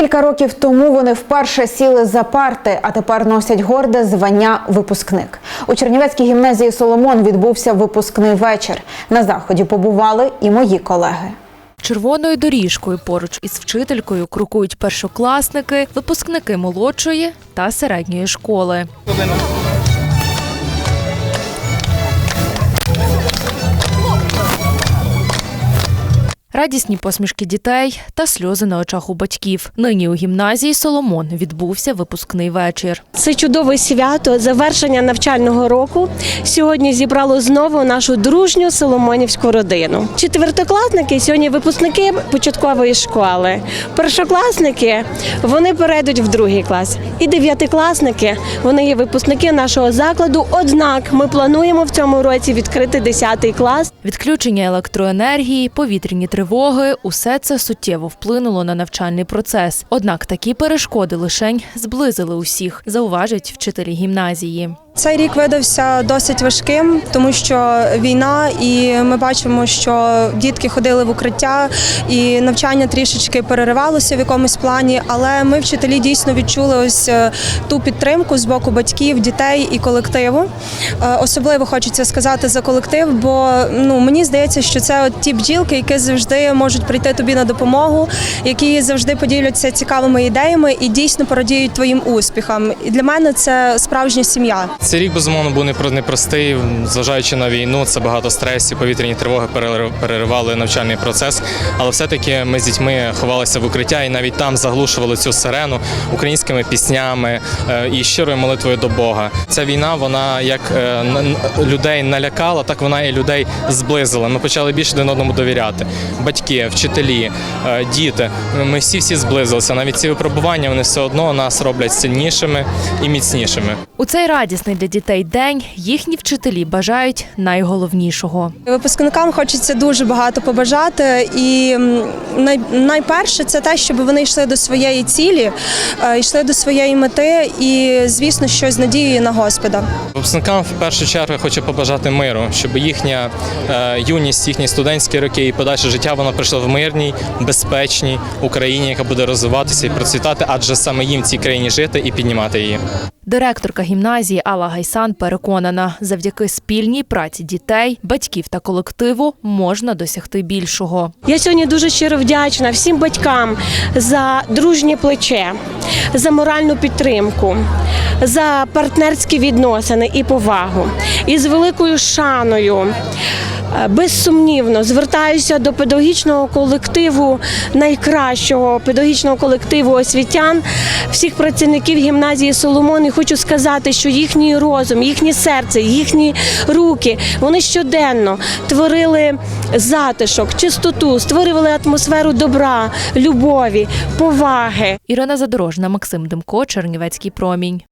Кілька років тому вони вперше сіли за парти, а тепер носять горде звання випускник. У Чернівецькій гімназії Соломон відбувся випускний вечір. На заході побували і мої колеги. Червоною доріжкою поруч із вчителькою крокують першокласники, випускники молодшої та середньої школи. Радісні посмішки дітей та сльози на очах у батьків. Нині у гімназії Соломон відбувся випускний вечір. Це чудове свято, завершення навчального року. Сьогодні зібрало знову нашу дружню соломонівську родину. Четвертокласники сьогодні випускники початкової школи. Першокласники вони перейдуть в другий клас. І дев'ятикласники вони є випускники нашого закладу. Однак ми плануємо в цьому році відкрити 10 клас. Відключення електроенергії, повітряні тривоги усе це суттєво вплинуло на навчальний процес. Однак такі перешкоди лишень зблизили усіх, зауважать вчителі гімназії. Цей рік видався досить важким, тому що війна, і ми бачимо, що дітки ходили в укриття, і навчання трішечки переривалося в якомусь плані. Але ми, вчителі, дійсно відчули ось е, ту підтримку з боку батьків, дітей і колективу. Е, Особливо хочеться сказати за колектив, бо ну мені здається, що це от ті бджілки, які завжди можуть прийти тобі на допомогу, які завжди поділяться цікавими ідеями і дійсно порадіють твоїм успіхам. І для мене це справжня сім'я. Цей рік безумовно був непро- непростий, зважаючи на війну, це багато стресів, повітряні тривоги перерив- переривали навчальний процес. Але все-таки ми з дітьми ховалися в укриття і навіть там заглушували цю сирену українськими піснями е, і щирою молитвою до Бога. Ця війна, вона як е, людей налякала, так вона і людей зблизила. Ми почали більше один одному довіряти. Батьки, вчителі, е, діти. Ми всі всі зблизилися. Навіть ці випробування вони все одно нас роблять сильнішими і міцнішими. У цей радісний для дітей день їхні вчителі бажають найголовнішого. Випускникам хочеться дуже багато побажати, і найперше це те, щоб вони йшли до своєї цілі, е, йшли до своєї мети, і звісно, що з надією на Господа. Випускникам в першу чергу хочу побажати миру, щоб їхня е, юність, їхні студентські роки і подальше життя воно пройшло в мирній, безпечній Україні, яка буде розвиватися і процвітати, адже саме їм в цій країні жити і піднімати її. Директорка гімназії Алла Гайсан переконана, завдяки спільній праці дітей, батьків та колективу можна досягти більшого. Я сьогодні дуже щиро вдячна всім батькам за дружнє плече, за моральну підтримку, за партнерські відносини і повагу. І з великою шаною. Е, Безсумнівно звертаюся до педагогічного колективу, найкращого педагогічного колективу освітян, всіх працівників гімназії Соломон. І хочу сказати, що їхній розум, їхнє серце, їхні руки вони щоденно творили затишок, чистоту, створювали атмосферу добра, любові, поваги. Ірина Задорожна, Максим Демко, Чернівецький промінь.